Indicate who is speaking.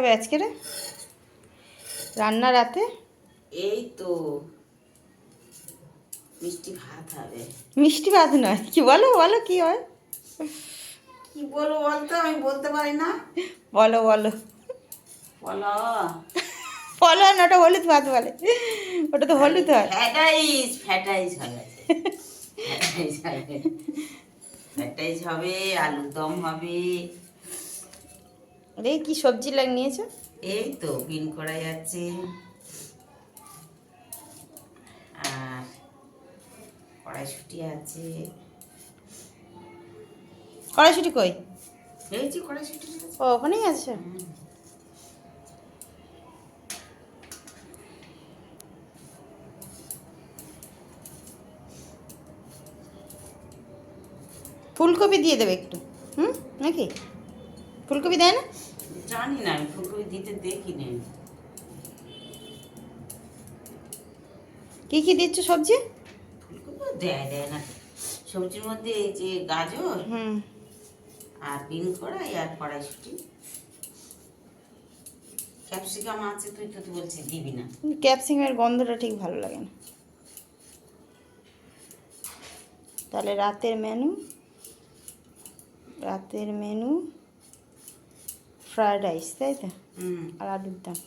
Speaker 1: হবে আজকে রে? রান্না রাতে?
Speaker 2: এই তো। মিষ্টি ভাত হবে।
Speaker 1: মিষ্টি ভাত নয় কি বলো বলো কি হয়?
Speaker 2: কি বলব বলতো আমি বলতে পারি না।
Speaker 1: বলো বলো।
Speaker 2: বলো।
Speaker 1: বলো না ওটা হলুদ ভাত বলে। ওটা তো হলুদ হয়।
Speaker 2: ফ্যাটাইজ ফ্যাটাইজ হবে ফ্যাটাইজ হবে ফ্যাটাইজ হবে আলুর দম হবে।
Speaker 1: রে কি সবজি লাগ নিয়েছো?
Speaker 2: এই তো বিন করা যাচ্ছে আর কড়াইশুটি আছে।
Speaker 1: কড়াইশুটি কই?
Speaker 2: এই যে কড়াইশুটি
Speaker 1: ও ওখানেই আছে? ফুলকপি দিয়ে দেবে একটু। হুম? নাকি? ফুলকপি দেয় না
Speaker 2: জানি না আমি ফুলকপি দিতে দেখিনি
Speaker 1: কি কি দিচ্ছ সবজি?
Speaker 2: ফুলকপি দেয় দেয় না। সবজির মধ্যে এই যে গাজর
Speaker 1: হুম।
Speaker 2: আর বিন কড়াই আর কড়াইশুটি। ক্যাপসিকাম আছে তুই তো তুই বলছিস দিবি না।
Speaker 1: ক্যাপসিকামের গন্ধটা ঠিক ভালো লাগে না। তাহলে রাতের মেনু রাতের মেনু ফ্রায়েড রাইস তাই তো
Speaker 2: হুম
Speaker 1: আর আলুর দাম